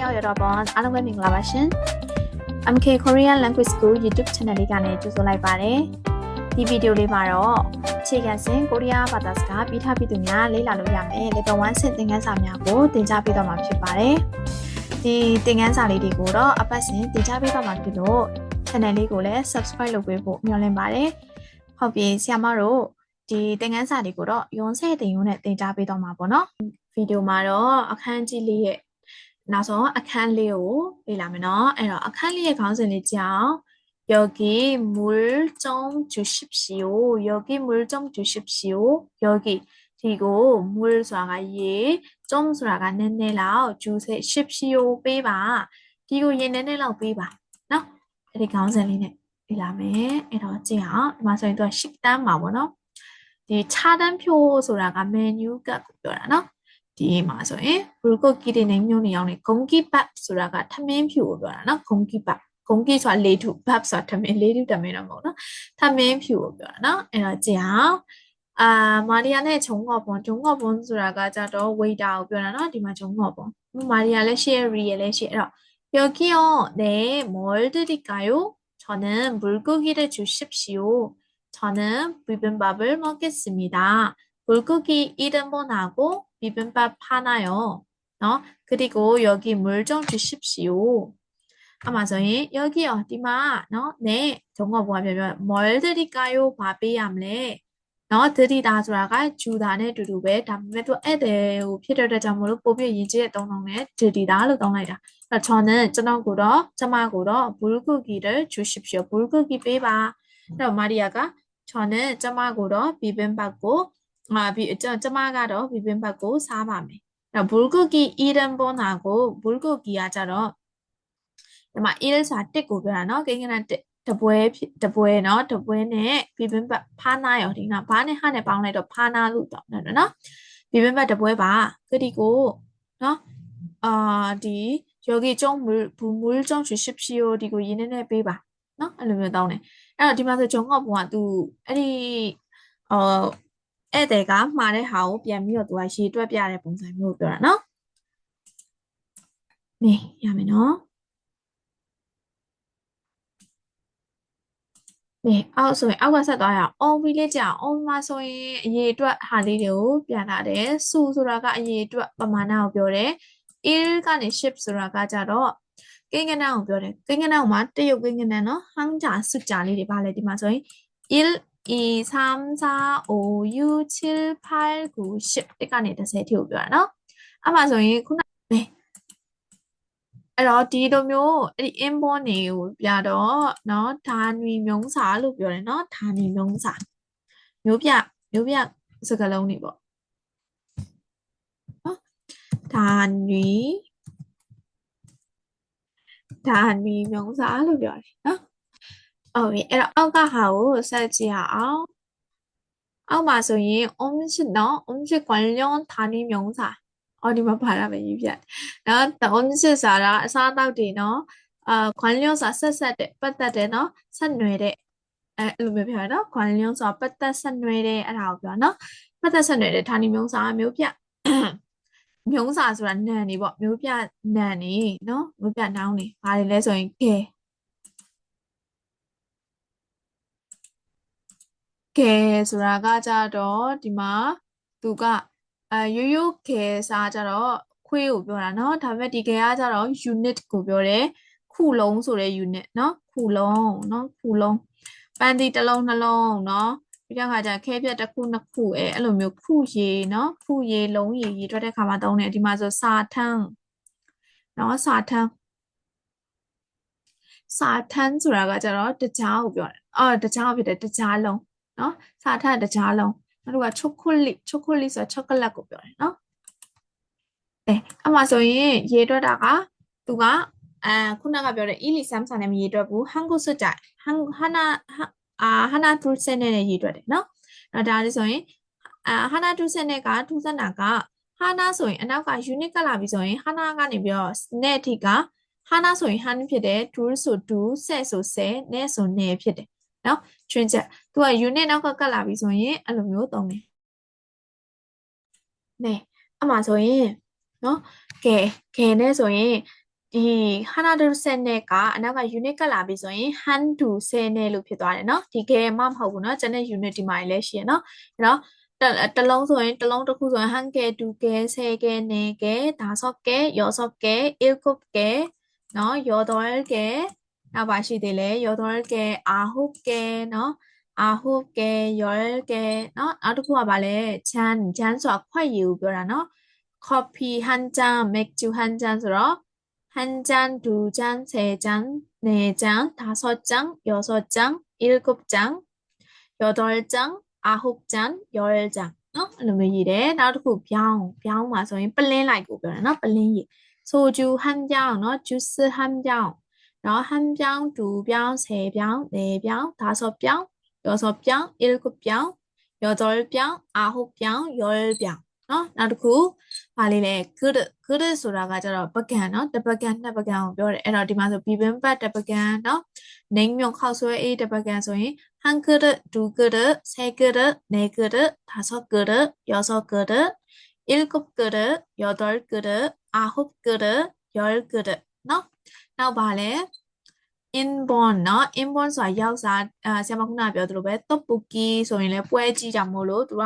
ယောက်ရတော့ပေါ့အားလုံးပဲမင်္ဂလာပါရှင် MK Korean Language School YouTube Channel လေးကနေကြိုဆိုလိုက်ပါတယ်ဒီဗီဒီယိုလေးမှာတော့အခြေခံစဉ်ကိုရီးယားဘာသာစကားပြီးထားပြီးသူများလေ့လာလို့ရမယ် Level 1ဆင့်သင်ခန်းစာများကိုသင်ကြားပေးတော့မှာဖြစ်ပါတယ်ဒီသင်ခန်းစာလေးတွေကိုတော့အပတ်စဉ်သင်ကြားပေးတော့မှာဖြစ်လို့ channel လေးကိုလည်း subscribe လုပ်ပေးဖို့မျှော်လင့်ပါတယ်ဟုတ်ပြီဆရာမတို့ဒီသင်ခန်းစာတွေကိုတော့ရုံးဆဲတင်ရုံးနဲ့သင်ကြားပေးတော့မှာပေါ့နော်ဗီဒီယိုမှာတော့အခန်းကြီးလေးရဲ့ နောက်ဆုံးအခန်းလေးကိုလေ့လာမယ်နော်အဲ့တော့အခန်းလေးရဲ့ခေါင်းစဉ်လေးကြောင်း 여기 물 좀 주십시오. 여기 물 좀 주십시오. 여기 그리고 물ဆိုတာကရေ좀ဆိုတာကနည်းနည်းလောက်주세 십시오ပေးပါဒီကိုရေနည်းနည်းလောက်ပေးပါနော်အဲ့ဒီခေါင်းစဉ်လေးနဲ့ပြလာမယ်အဲ့တော့ကြည့်အောင်ဒီမှာဆိုရင်သူက식단မှာပေါ့နော်ဒီ차단표ဆိုတာက menu ကကိုပြောတာနော် ဒီမှာဆိုရင်ဘလူကိုကီတွေနဲ့မျိုးနေအောင်နေဂုံကီဘတ်ဆိုတာကထမင်းဖြူကိုပြောတာနော်ဂုံကီဘတ်ဂုံကီဆိုတာလေးထုဘတ်ဆိုတာထမင်းလေးထုထမင်းတော့မဟုတ်နော်ထမင်းဖြူကိုပြောတာနော်အဲ့တော့ကြည့်အောင်အာမာရီယာနဲ့ဂျုံငေါ့ပွန်ဂျုံငေါ့ပွန်ဆိုတာကကြတော့ waiter ကိုပြောတာနော်ဒီမှာဂျုံငေါ့ပွန်မာရီယာလည်း share ရီလည်း share အဲ့တော့ 여기요. 네, 뭘 드릴까요? 저는 물고기를 주십시오. 저는 비빔밥을 먹겠습니다. 불고기 이름번하고 비빔밥 하나요. 어? 그리고 여기 물 좀 주십시오. 아마 저희 여기 어디마? 어? 네. 정어 보면 뭘 드릴까요? 밥이 암레. 어? 드리다 주라가 주단에 두루베 담배도 에데우 필요를 점으로 뽑여 이지의 동네 드리다로 동네다. 저는 저녁으로 저막으로 물고기를 주십시오. 물고기 비바. 그럼 마리아가 저는 저막으로 비빔밥고 မာပြီးကျမကတော့ဘီဘင်ဘတ်ကိုစားပါမယ်။အဲ့တော့ဘူလ်ဂိုကီအီရန်ပေါ်နာကိုဘူလ်ဂိုကီကကြတော့ဒီမှာအီရန်စာတစ်ကိုပြောတာနော်ကိန်းကနတစ်တပွဲတပွဲเนาะတပွဲနဲ့ဘီဘင်ဘတ်ဖာနာရောဒီကဘာနဲ့ဟာနဲ့ပေါင်းလိုက်တော့ဖာနာလို့တော့နော်နော်ဘီဘင်ဘတ်တပွဲပါကတိကိုเนาะအာဒီယောဂီကျုံဘူမူလ်ကျုံချီရှိဖြစ်ရောဒီကိုရင်းနေနေပေးပါเนาะအဲ့လိုမျိုးတောင်းတယ်အဲ့တော့ဒီမှာဆိုဂျုံငော့ဘုံကသူအဲ့ဒီအော် ဧည့်သည်ကမှားတဲ့ဟာကိုပြန်ပြီးတော့သူကရေတွက်ပြတဲ့ပုံစံမျိုးပြောတာနော်။နေရမယ်နော်။နေအောက်ဆိုရင်အောက်ကဆက်သွားရအောင်။ on လေးကြအောင် on မှာဆိုရင်အရေအတွက်ဟာလေးတွေကိုပြန်လာတယ်။ su ဆိုတာကအရေအတွက်ပမာဏကိုပြောတယ်။ il ကနေ ship ဆိုတာကကြတော့ကိန်းဂဏန်းကိုပြောတယ်။ကိန်းဂဏန်းမှာတရုတ်ကိန်းဂဏန်းနော်။ဟန်ဂျာစုကြာလေးတွေပါလေဒီမှာဆိုရင် il 2 3 4 5 6 7 8 9 10တကနေ30ထိကိုပြောတာနော်အဲ့မှာဆိုရင်ခုနပဲအဲ့တော့ဒီလိုမျိုးအဲ့ဒီ inborn တွေကိုပြတော့เนาะဓာနွေမြုံစာလို့ပြောတယ်เนาะဓာနွေမြုံစာမျိုးပြမျိုးပြစကားလုံးတွေပေါ့နော်ဓာနွေဓာနွေမြုံစာလို့ပြောတယ်เนาะ ဟုတ်ပြီအဲ့တော့အောက်ကဟာကိုဆက်ကြည့်ရအောင်အောက်မှာဆိုရင်အုံးချစ်နော်အုံးချစ်ကွန်လွန်ဌာနီမြုံစာအော်ဒီမှာပါတာပဲရေးပြနော်အုံးချစ်စာတာအစားအသောက်တွေနော်အာခွန်လျောစာဆက်ဆက်တဲ့ပတ်သက်တယ်နော်ဆက်နွယ်တဲ့အဲလိုမျိုးပြောရနော်ခွန်လျောစာပတ်သက်ဆက်နွယ်တဲ့အဲ့ဒါကိုပြောနော်ပတ်သက်ဆက်နွယ်တဲ့ဌာနီမြုံစာမျိုးပြမြုံစာဆိုတာနံနေပေါ့မျိုးပြနံနေနော်မျိုးပြနောင်းနေဘာတွေလဲဆိုရင်ကဲ ကဲဆိုတာကကြတော့ဒီမှာသူကအဲရိုးရိုးခဲစားကြတော့ခွေးကိုပြောတာเนาะဒါပေမဲ့ဒီခဲကကြတော့ unit ကိုပြောတယ်ခုလုံးဆိုတဲ့ unit เนาะခုလုံးเนาะခုလုံးပန်းတီတစ်လုံးနှလုံးเนาะပြီးတော့ခါကျခဲပြက်တစ်ခုနှစ်ခုအဲအဲ့လိုမျိုးခုရေเนาะခုရေလုံးရေရေတွက်တဲ့ခါမှာသုံးတယ်ဒီမှာဆိုစာထန်းเนาะစာထန်းစာထန်းဆိုတာကကြတော့တကြားကိုပြောတယ်အော်တကြားဖြစ်တယ်တကြားလုံး နော်စာထက်တကြားလုံးနောက်တစ်ခုက chocolate chocolate ဆိုတာ chocolate ကိုပြောတယ်နော်အဲအမှဆိုရင်ရေတွက်တာကသူကအဲခုနကပြောတဲ့ Eli Samson နဲ့မရေတွက်ဘူးဟန်ကုစွတ်ကြဟန်ဟနာအာဟနာသူစနဲ့ရေတွက်တယ်နော်နောက်ဒါလေးဆိုရင်အာဟနာသူစနဲ့ကသူစနာကဟာနာဆိုရင်အနောက်က unit ကလာပြီဆိုရင်ဟာနာကနေပြီးတော့ net အထိကဟာနာဆိုရင်ဟာနဖြစ်တယ် tool ဆို do set ဆို set net ဆို net ဖြစ်တယ် နော်ချွင်းချက်သူက unit နောက်ကကတ်လာပြီဆိုရင်အဲ့လိုမျိုးသုံးတယ်နေအမှဆိုရင်နော်ကဲကဲနဲ့ဆိုရင် ဒီဟာနာဒူဆယ်နဲ့ကအနောက်က unit ကလာပြီဆိုရင် han du ဆယ်နဲ့လို့ဖြစ်သွားတယ်เนาะဒီကဲမှမဟုတ်ဘူးเนาะကျန်တဲ့ unit ဒီမှာလည်းရှိရเนาะအဲ့တော့တလုံးဆိုရင်တလုံးတစ်ခုဆိုရင် han ကဲ du ကဲဆယ်ကဲနေကဲဒါဆော့ကဲယောဆော့ကဲ ilkup ကဲเนาะယောတော်ကဲ နောက်ပါရှိသေးလဲယောတော်ကဲအာဟုတ်ကဲเนาะအာဟုတ်ကဲယောကဲเนาะနောက်တစ်ခုကပါလဲချန်ချန်ဆိုတာခွက်ရည်ကိုပြောတာเนาะ coffee 한 잔, 맥주 한 잔,ဆိုတော့한 잔, 두 잔, 세 잔, 네 잔, 다섯 잔, 여섯 잔, 일곱 잔, 여덟 잔, 아홉 잔, 열 잔. နော်အဲ့လိုမျိုးရေးတယ်နောက်တစ်ခုပြောင်းပြောင်းမှာဆိုရင်ပလင်းလိုက်ကိုပြောတာနော်ပလင်းရေးဆိုဂျူဟန်ပြောင်းနော်ဂျူးဟန်ပြောင်းနော် 然后한 병, 두 병, 세 병, 네 병, 다섯 병, 여섯 병, 일곱 병, 여덟 병, 아홉 병, 열 병. 어? 나도 그 발리네 그릇 그릇 소라가 저러 버겐 어? 더버겐 더버겐 별 에러 디마서 비빔밥 더버겐 어? 냉면 카소에 이 더버겐 소인 한 그릇, 두 그릇, 세 그릇, 네 그릇, 다섯 그릇, 여섯 그릇, 일곱 그릇, 여덟 그릇, 아홉 그릇, 열 그릇. နော်နောက်ပါလဲ inborn เนาะ inborn ဆိုတာရောက်စားအဲဆရာမခုနပြောသလိုပဲ tteokbokki ဆိုရင်လည်းပွဲကြီးတာမို့လို့သူက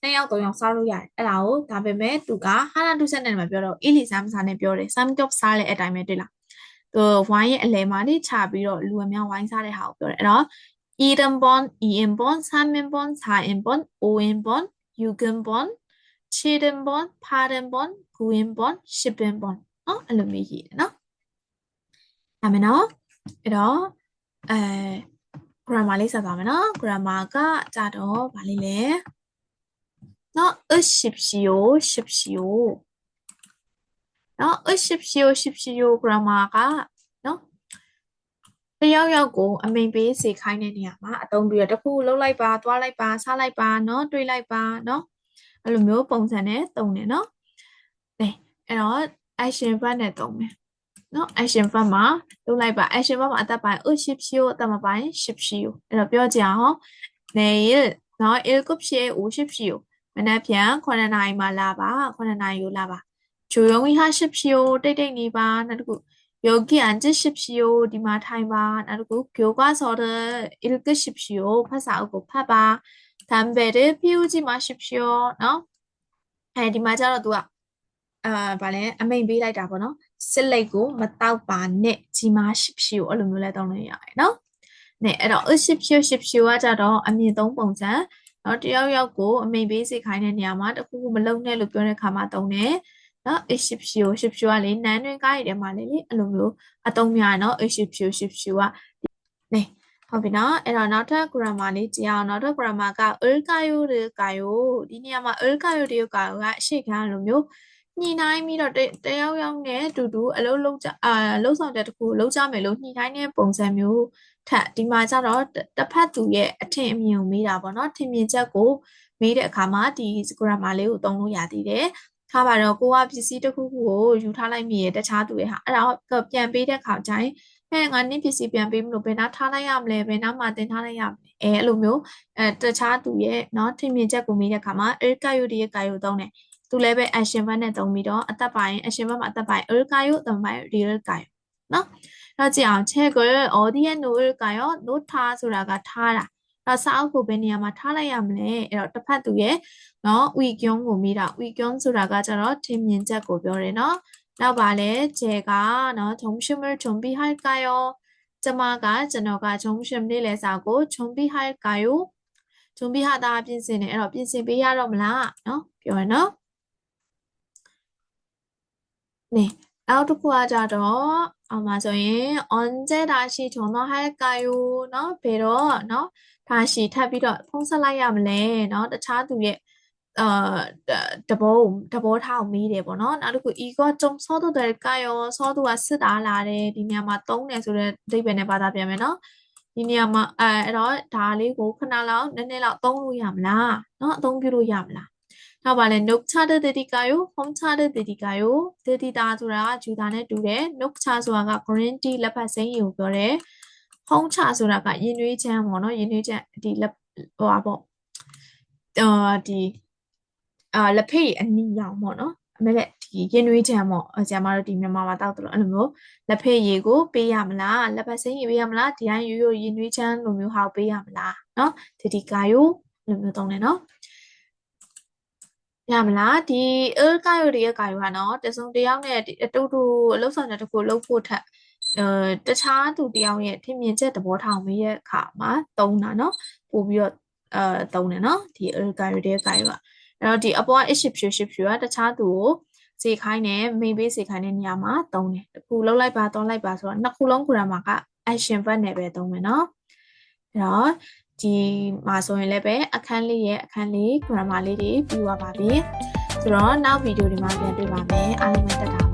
နှစ်ယောက်သုံးယောက်စားလို့ရတယ်အဲ့ဒါကိုဒါပေမဲ့သူက hana duset နဲ့မှပြောတော့ ili samsa နဲ့ပြောတယ် samgyeop စားလဲအဲ့တိုင်းပဲတွေ့လားသူဝိုင်းရဲ့အလဲမှာနေချပြီးတော့လူအများဝိုင်းစားတဲ့ဟာကိုပြောတယ်အဲ့တော့ edenborn enborn saminborn sainborn oinborn yugenborn chidenborn padenborn guinborn shibinborn เนาะအဲ့လိုမျိုးရေးတယ်เนาะ ရမယ်နော်အဲ့တော့အဲ grammar လေးဆက်သွားမယ်နော် grammar ကကြတော့ဗာလေးလဲနော် ishipshio shipshio နော် ishipshio shipshio grammar ကနော်တယောက်ယောက်ကိုအမိန်ပေးစေခိုင်းတဲ့နေရာမှာအသုံးပြုရတခုလှုပ်လိုက်ပါသွားလိုက်ပါဆားလိုက်ပါနော်တွေးလိုက်ပါနော်အဲ့လိုမျိုးပုံစံနဲ့တုံတယ်နော်။အဲအဲ့တော့ action verb နဲ့တုံတယ် နော် action verb မှာလုပ်လိုက်ပါ action verb မှာအသက်ပိုင်း 50%အသက်မပိုင်း10%အဲ့တော့ပြောကြအောင်내일နော် 7시에 50시요 맨날 그냥 9나이 말라봐 9나이 올라봐 조용히 하십시오 떼떼니바 나르고 여기 앉으십시오 디마타이바 나르고 교과서를 읽으십시오 파사하고 파봐 담배를 피우지 마십시오 어? 에 디마자로 누가 အာဗာလဲအမိန်ပေးလိုက်တာပေါ့နော်စစ်လိတ်ကိုမတောက်ပါနဲ့ကြီးမားရှိဖြူအဲ့လိုမျိုးလဲတောင်းလို့ရတယ်နော်။နဲ့အဲ့တော့အရှိဖြူရှိဖြူကကြတော့အမြင့်သုံးပုံစံနော်တယောက်ယောက်ကိုအမိန်ပေးစေခိုင်းတဲ့နေရာမှာတခုခုမလုံနဲ့လို့ပြောတဲ့ခါမှာတုံးတယ်နော်အရှိဖြူရှိဖြူကလေနန်းတွင်ကားရတဲ့မှာလေအဲ့လိုမျိုးအတုံးများနော်အရှိဖြူရှိဖြူကနေဟုတ်ပြီနော်အဲ့တော့နောက်ထပ် grammar လေးကြည့်အောင်နောက်ထပ် grammar က ulkayo တွေကာယိုဒီနေရာမှာ ulkayo တွေကာယိုကအရှိခံလိုမျိုး ညှိနှိုင်းပြီးတော့တယောက်ယောက်နဲ့အတူတူအလုပ်လုပ်ကြအာလုပ်ဆောင်တဲ့တခုလုပ်ကြမယ်လို့ညှိနှိုင်းတဲ့ပုံစံမျိုးထက်ဒီမှာကျတော့တစ်ဖက်သူရဲ့အထင်အမြင်ကိုမေးတာပေါ့နော်ထင်မြင်ချက်ကိုမေးတဲ့အခါမှာဒီ grammar လေးကိုသုံးလို့ရသေးတယ်ထားပါတော့ကိုကပစ္စည်းတစ်ခုခုကိုယူထားလိုက်မိရတခြားသူရဲ့ဟာအဲ့ဒါပြန်ပေးတဲ့ခါကျရင်ဟဲ့ငါနင့်ပစ္စည်းပြန်ပေးမလို့ဘယ်နာထားလိုက်ရမလဲဘယ်နာမှာတင်ထားလိုက်ရမလဲအဲအဲ့လိုမျိုးအဲတခြားသူရဲ့เนาะထင်မြင်ချက်ကိုမေးတဲ့ခါမှာ el kayo ရဲ့ kayo သုံးတယ် သူလည်းပဲ action verb နဲ့သုံးပြီးတော့အသက်ပိုင်း action verb မှာအသက်ပိုင်း irkayo သမိုင်း real kayo နော်တော့ကြည့်အောင် chegol audience no irkayo no ထားဆိုတာကထားတာတော့စာအုပ်ကိုဘယ်နေရာမှာထားလိုက်ရမလဲအဲ့တော့တစ်ဖက်သူရဲ့နော် weekyon ကိုမိတာ weekyon ဆိုတာကကျတော့ထင်မြင်ချက်ကိုပြောတယ်နော်နောက်ပါလဲဂျေကနော်ဂျုံရှင်မဂျုံဘီဟိုက်ကာယောကျမကကျွန်တော်ကဂျုံရှင်လေးလဲစာကိုဂျုံဘီဟိုက်ကာယောဂျုံဘီဟာတာပြင်ဆင်နေအဲ့တော့ပြင်ဆင်ပေးရတော့မလားနော်ပြောရနော် 네နောက်တစ်ခုကကြတော့အမှဆိုရင် 언제 다시 전화할까요 เนาะဘယ်တော့เนาะ 다시 ထပ်ပြီးတော့ဖုန်းဆက်လိုက်ရမလဲเนาะတခြားသူရဲ့အာတဘောတဘောထားအောင်မေးတယ်ပေါ့နော်နောက်တစ်ခု 이거 좀 써도 될까요? 써도가 쓰다 라တယ်ဒီနေရာမှာသုံးတယ်ဆိုတဲ့အဓိပ္ပာယ်နဲ့ဘာသာပြန်မယ်နော်ဒီနေရာမှာအဲအဲ့တော့ဒါလေးကိုခဏလောက်နည်းနည်းလောက်သုံးလို့ရမလားเนาะအသုံးပြုလို့ရမလား နောက်ပါလဲ nokcha တတိကာယော homcha တတိကာယောတတိတာဆိုတာကဂျူတာနဲ့တူတယ် nokcha ဆိုတာက green tea လက်ဖက်စိမ်းရည်ကိုပြောတယ် homcha ဆိုတာကရင်သွေးချမ်းပေါ့နော်ရင်သွေးချမ်းဒီလက်ဟိုပါပေါ့အာဒီအာလက်ဖေးအနီရောင်ပေါ့နော်အမေကဒီရင်သွေးချမ်းပေါ့ကျမတို့ဒီမြန်မာမှာတောက်တယ်လို့အဲ့လိုမျိုးလက်ဖေးရေကိုပေးရမလားလက်ဖက်စိမ်းရေပေးရမလားဒီတိုင်းရိုးရိုးရင်သွေးချမ်းလိုမျိုးဟာပေးရမလားနော်တတိကာယောလိုမျိုးတောင်းတယ်နော် ရမလားဒီအဲကာယိုတရဲ့ကာယိုဟာနော်တစုံတယောက်နဲ့အတူတူအလုပ်ဆောင်တဲ့တစ်ခုလုပ်ဖို့ထက်အဲတခြားသူတယောက်ရဲ့ထင်မြင်ချက်သဘောထားဝင်ရဲ့အခါမှာသုံးတာနော်ပို့ပြီးတော့အဲသုံးတယ်နော်ဒီအဲကာယိုတရဲ့ကာယိုကအဲ့တော့ဒီအပေါ်အရှိဖြူရှိဖြူကတခြားသူကိုစေခိုင်းတယ်မိပေးစေခိုင်းတဲ့နေရာမှာသုံးတယ်တစ်ခုလုံးလိုက်ပါသုံးလိုက်ပါဆိုတော့နှစ်ခုလုံး grammar က action verb နဲ့ပဲသုံးမယ်နော်အဲ့တော့ ဒီမှာဆိုရင်လည်းပဲအခန်းလေးရဲ့အခန်းလေး grammar လေးတွေပြီးသွားပါပြီဆိုတော့နောက်ဗီဒီယိုဒီမှာပြန်တွေ့ပါမယ်အားလုံးပဲတက်တာပါ